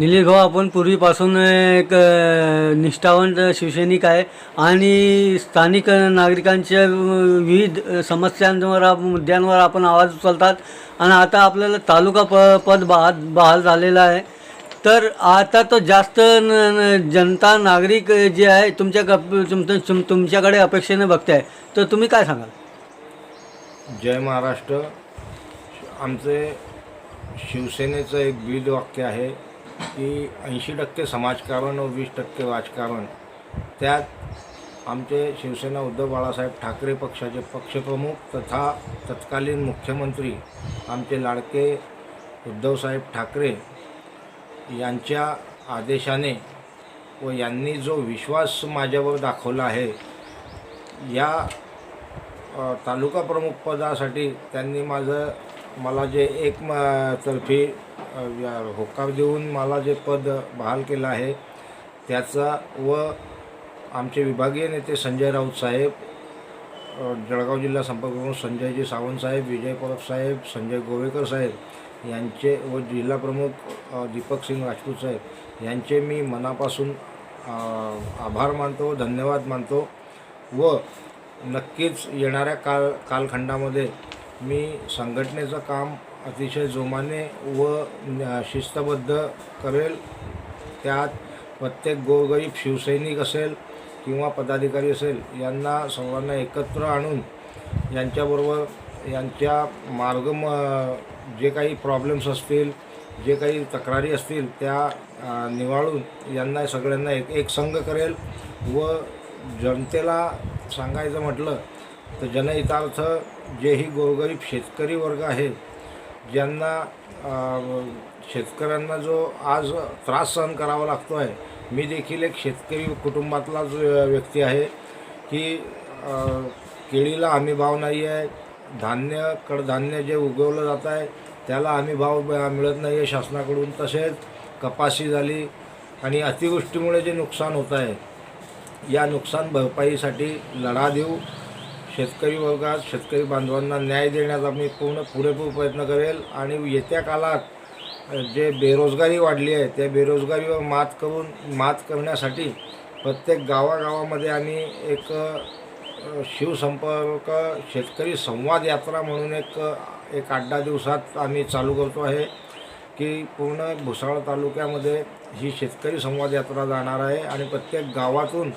निलेश भाऊ आपण पूर्वीपासून एक निष्ठावंत शिवसैनिक आहे आणि स्थानिक नागरिकांच्या विविध समस्यांवर मुद्द्यांवर आपण आवाज उचलतात. आणि आता आपल्याला तालुका प पद बहाल बहाल झालेलं आहे. तर आता तो जास्त न- न- जनता नागरिक जे आहे तुमच्या कप तुम तुम तुमच्याकडे अपेक्षेने बघते आहे तर तुम्ही काय सांगाल? जय महाराष्ट्र. आमचे शिवसेनेचं एक ब्रीद वाक्य आहे. की ऐंशी टक्के समाजकारण व वीस टक्के राजकारण. त्यात आमचे शिवसेना उद्धव बाळासाहेब ठाकरे पक्षाचे पक्षप्रमुख तथा तत्कालीन मुख्यमंत्री आमचे लाडके उद्धवसाहेब ठाकरे यांच्या आदेशाने व यांनी जो विश्वास माझ्यावर दाखवला आहे या तालुका प्रमुख पदासाठी त्यांनी माझं मला जे एक म तर्फी या- होकार देऊन मला जे पद बहाल केलं आहे त्याचा व आमचे विभागीय नेते संजय राऊत साहेब जळगाव जिल्हा संपर्क प्रमुख संजयजी सावंत साहेब विजय परब साहेब संजय गोवेकर साहेब यांचे व जिल्हा प्रमुख दीपक सिंग राजपूत साहेब यांचे मी मनापासून आभार मानतो धन्यवाद मानतो व नक्कीच येणाऱ्या काल कालखंडामध्ये मी संघटनेचं काम अतिशय जोमाने व शिस्तबद्ध करेल. त्यात प्रत्येक गोरगरीब शिवसैनिक असेल किंवा पदाधिकारी असेल यांना सर्वांना एकत्र आणून यांच्याबरोबर यांच्या मार्ग म जे काही प्रॉब्लेम्स असतील जे काही तक्रारी असतील त्या निवाळून यांना सगळ्यांना एक एक संघ करेल व जनतेला सांगायचं म्हटलं तर जनहितार्थ जेही गोरगरीब शेतकरी वर्ग आहे ज्यांना शेतकऱ्यांना जो आज त्रास सहन करावा लागतो आहे मी देखील एक शेतकरी कुटुंबातलाच व्यक्ती आहे की केळीला हमी भाव नाही आहे धान्य कडधान्य जे उगवलं जात आहे त्याला हमी भाव मिळत नाही आहे शासनाकडून. तसेच कपाशी झाली आणि अतिवृष्टीमुळे जे नुकसान होत आहे या नुकसान भरपाईसाठी लढा देऊ. शेतकरी वर्गात शेतकरी बांधवांना न्याय देण्याचा मी पूर्ण पुरेपूर प्रयत्न करेल. आणि येत्या काळात जे बेरोजगारी वाढली आहे त्या बेरोजगारीवर मात करून मात करण्यासाठी प्रत्येक गावागावामध्ये आम्ही एक शिवसंपर्क शेतकरी संवाद यात्रा म्हणून एक एक आठ दहा दिवसात आम्ही चालू करतो आहे की पूर्ण भुसावळ तालुक्यामध्ये ही शेतकरी संवाद यात्रा जाणार आहे. आणि प्रत्येक गावातून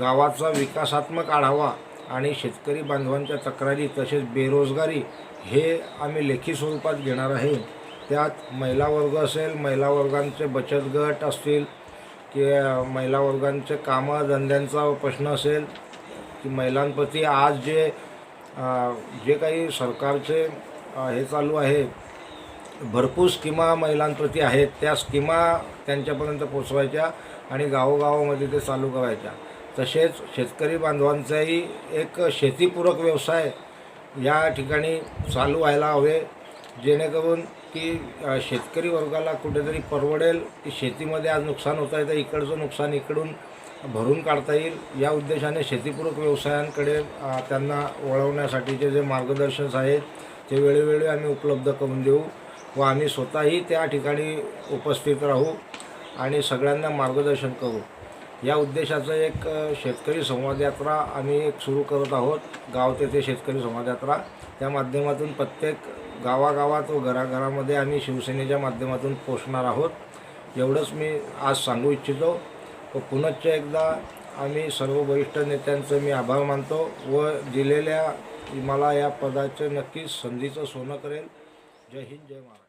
गावाचा विकासात्मक आढावा आणि शेतकरी बांधवांच्या तक्रारी तसेच बेरोजगारी हे आम्ही लेखी स्वरूपात घेणार आहे. त्यात महिला वर्ग असेल महिला वर्गांचे बचत गट असतील की महिला वर्गांचे कामं धंद्यांचा प्रश्न असेल की महिलांप्रती आज जे जे काही सरकारचे हे चालू आहे भरपूर स्कीमा महिलांप्रती आहेत. त्या स्कीमा त्यांच्यापर्यंत पोचवायच्या आणि गावोगावामध्ये ते चालू करायच्या. तसेच शेतकरी बांधवांचाही एक शेतीपूरक व्यवसाय या ठिकाणी चालू व्हायला हवे जेणेकरून की शेतकरी वर्गाला कुठेतरी परवडेल की शेतीमध्ये आज नुकसान होत आहे तर इकडचं नुकसान इकडून भरून काढता येईल. या उद्देशाने शेतीपूरक व्यवसायांकडे त्यांना वळवण्यासाठीचे जे मार्गदर्शन आहेत ते वेळोवेळी आम्ही उपलब्ध करून देऊ व आम्ही स्वतःही त्या ठिकाणी उपस्थित राहू आणि सगळ्यांना मार्गदर्शन करू. या उद्देशाचं एक शेतकरी संवाद यात्रा आम्ही एक सुरू करत आहोत. गाव तेथे शेतकरी संवाद यात्रा. त्या माध्यमातून प्रत्येक गावागावात व घराघरामध्ये आम्ही शिवसेनेच्या माध्यमातून पोचणार आहोत. एवढंच मी आज सांगू इच्छितो. व पुनश्च एकदा आम्ही सर्व वरिष्ठ नेत्यांचं मी आभार मानतो व दिलेल्या मला या पदाचं नक्कीच संधीचं सोनं करेल. जय हिंद जय महाराज